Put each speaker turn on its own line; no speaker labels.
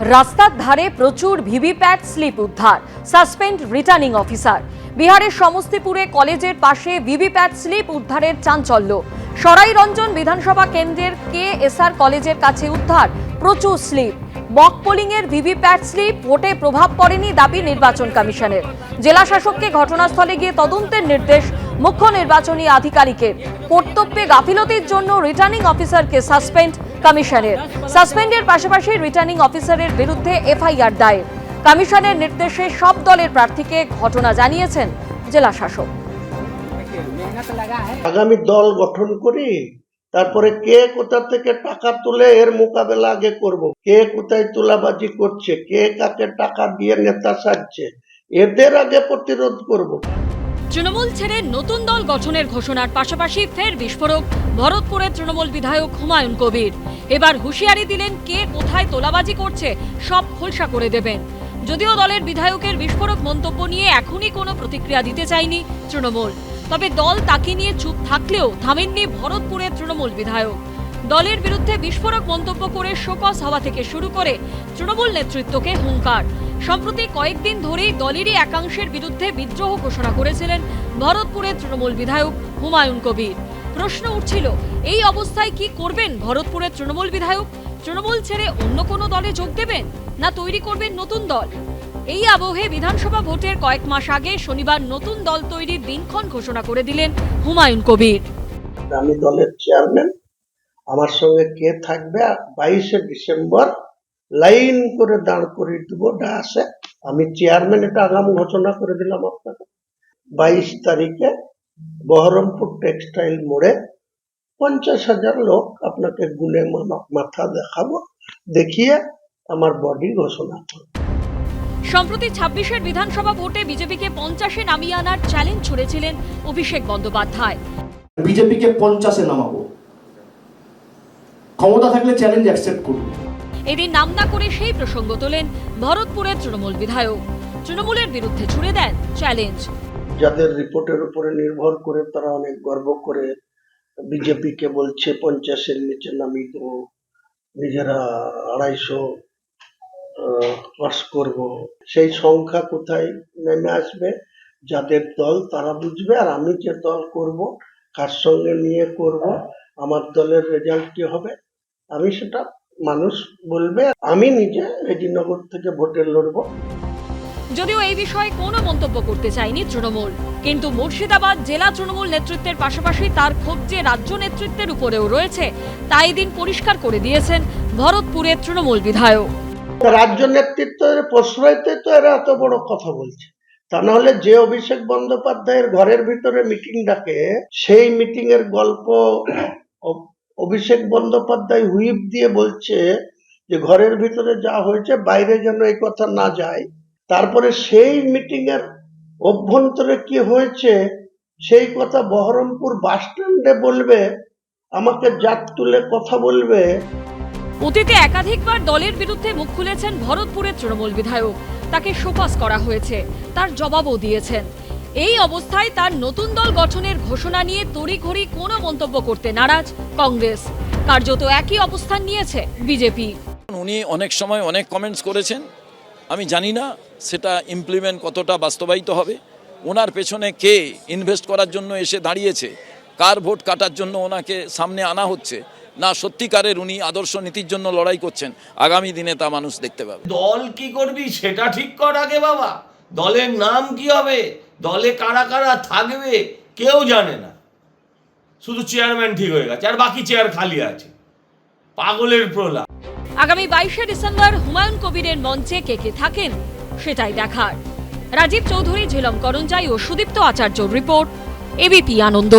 রাস্তার ধারে প্রচুর ভিভিপ্যাট, স্লিপ উদ্ধার, সাসপেন্ড রিটার্নিং অফিসার। বিহারের সমস্তিপুরে কলেজের পাশে ভিভিপ্যাট, স্লিপ উদ্ধারের চাঞ্চল্য। সরাইরঞ্জন বিধানসভা কেন্দ্রের কে এসআর কলেজের কাছে উদ্ধার, প্রচুর স্লিপ। মক এর ভিভিপ্যাট, স্লিপ ভোটে প্রভাব পড়েনি দাবি নির্বাচন কমিশনের। জেলা শাসককে ঘটনাস্থলে গিয়ে তদন্তের নির্দেশ মুখ্য নির্বাচনী আধিকারিকের কর্তব্যে গাফিলতির জন্য রিটার্নিং অফিসারকে সাসপেন্ড কমিশনের। সাসপেন্ডের পাশাপাশি রিটার্নিং অফিসারের বিরুদ্ধে এফআইআর দায়ের। কমিশনের নির্দেশে সব দলের প্রার্থীকে ঘটনা জানিয়েছেন জেলা শাসক।
আগামী দল গঠন করি, তারপরে কে কোথা থেকে টাকা তুলে এর মোকাবেলা আগে করব? কে কোথায় তোলাবাজি করছে? কে কাকে টাকা দিয়ে নেতা সাজছে? এদের আগে প্রতিরোধ করব।
তৃণমূল ছেড়ে নতুন দল গঠনের ঘোষণার পাশাপাশি ফের বিস্ফোরক, ভরতপুরের তৃণমূল বিধায়ক হুমায়ুন কবির। এবার হুঁশিয়ারি দিলেন কে কোথায় তোলাবাজি করছে, সব খোলসা করে দেবেন। যদিও দলের বিধায়কের বিস্ফোরক মন্তব্য নিয়ে এখনই কোনো প্রতিক্রিয়া দিতে চায়নি তৃণমূল। তবে দল তাকে নিয়ে চুপ থাকলেও থামেননি ভরতপুরের তৃণমূল বিধায়ক। দলের বিরুদ্ধে বিস্ফোরক মন্তব্য করে শোকস হওয়া থেকে শুরু করে তৃণমূল নেতৃত্বকে হুঙ্কার। সম্প্রতি কয়েকদিন ধরেই দলেরই একাংশের বিরুদ্ধে বিদ্রোহ ঘোষণা করেছিলেন ভরতপুরের তৃণমূল বিধায়ক হুমায়ুন কবির। প্রশ্ন উঠছিল, এই অবস্থায় কি করবেন ভরতপুরের তৃণমূল বিধায়ক? তৃণমূল ছেড়ে অন্য কোনো দলে যোগ দেবেন? না তৈরি করবেন নতুন দল? এই আবহে বিধানসভা ভোটের কয়েক মাস আগে শনিবার নতুন দল তৈরির দিনক্ষণ ঘোষণা করে দিলেন হুমায়ুন কবির।
আমি দলের চেয়ারম্যান। আমার সঙ্গে কে থাকবে? বাইশে ডিসেম্বর লাইন করে দাঁড় করিয়ে দেবো ডাসে আমি চেয়ারম্যান এটা আগাম ঘোষণা করে দিলাম আপনাকে। বাইশ তারিখে বহরমপুর টেক্সটাইল মোড়ে পঞ্চাশ হাজার লোক আপনাকে গুনে মাথা দেখাবো দেখিয়ে আমার বডি ঘোষণা করব।
সম্প্রতি ছাব্বিশের বিধানসভা ভোটে বিজেপিকে পঞ্চাশে নামিয়ে আনার চ্যালেঞ্জ ছুড়েছিলেন অভিষেক বন্দ্যোপাধ্যায়।
বিজেপিকে পঞ্চাশে নামাবো। ক্ষমতা থাকলে চ্যালেঞ্জ অ্যাকসেপ্ট করুন।
এদিন নাম না করে সেই প্রসঙ্গ তোলেন ভরতপুরের তৃণমূল বিধায়ক। তৃণমূলের বিরুদ্ধে ছুড়ে দেন চ্যালেঞ্জ
যাদের রিপোর্টের উপরে নির্ভর করে তারা অনেক গর্ব করে বিজেপিকে বলছে, পঞ্চাশের নিচে দেবো নিজেরা আড়াইশো পাস করব। সেই সংখ্যা কোথায় নেমে আসবে, যাদের দল তারা বুঝবে, আর আমি যে দল করব, কার সঙ্গে নিয়ে করব, আমার দলের রেজাল্ট কি হবে, আমি সেটা মানুষ বলবে আমি নিজে রেজিনগর থেকে ভোটে লড়বো।
যদিও এই বিষয়ে কোনো মন্তব্য করতে চায়নি তৃণমূল কিন্তু মুর্শিদাবাদ জেলা তৃণমূল নেতৃত্বের পাশাপাশি তার ক্ষোভ যে রাজ্য নেতৃত্বের উপরেও রয়েছে তাই দিন পরিষ্কার করে দিয়েছেন ভরতপুরের তৃণমূল বিধায়ক।
রাজ্য নেতৃত্বের প্রশ্রয়তে তো এরা এত বড় কথা বলছে। তা নাহলে যে অভিষেক বন্দ্যোপাধ্যায়ের ঘরের ভিতরে মিটিং ডাকে সেই মিটিং এর গল্প অভিষেক বন্দ্যোপাধ্যায় হুইপ দিয়ে বলছে যে ঘরের ভিতরে যা হয়েছে, বাইরে যেন এই কথা না যায়। তারপরে সেই মিটিং এর অভ্যন্তরে কি হয়েছে, সেই কথা বহরমপুর বাস স্ট্যান্ডে বলবে, আমাকে জাত তুলে কথা বলবে।
অতীতে একাধিকবার দলের বিরুদ্ধে মুখ খুলেছেন ভরতপুরের তৃণমূল বিধায়ক। তাকে শোকস করা হয়েছে, তার জবাবও দিয়েছেন। এই অবস্থায় তার নতুন দল গঠনের ঘোষণা নিয়ে তড়িঘড়ি কোনো মন্তব্য করতে নারাজ কংগ্রেস। কার্যত একই অবস্থান নিয়েছে বিজেপি।
উনি অনেক সময় অনেক কমেন্টস করেছেন। আমি জানি না সেটা ইমপ্লিমেন্ট কতটা বাস্তবায়িত হবে। ওনার পেছনে কে ইনভেস্ট করার জন্য এসে দাঁড়িয়েছে? কার ভোট কাটার জন্য ওনাকে সামনে আনা হচ্ছে? না সত্যিকারের উনি আদর্শ নীতির জন্য লড়াই করছেন? আগামী দিনে তা মানুষ দেখতে পাবে।
দল কি করবি সেটা ঠিক কর আগে বাবা। দলের নাম কি হবে? দলে কারা কারা থাকবে? কেউ জানে না। শুধু চেয়ারম্যান ঠিক হয়ে গেছে, আর বাকি চেয়ার খালি আছে। পাগলের প্রলাপ।
আগামী বাইশে ডিসেম্বর হুমায়ুন কবিরের মঞ্চে কে কে থাকেন সেটাই দেখার। রাজীব চৌধুরী, ঝিলম করঞ্জাই ও সুদীপ্ত আচার্য রিপোর্ট, এবিপি আনন্দ।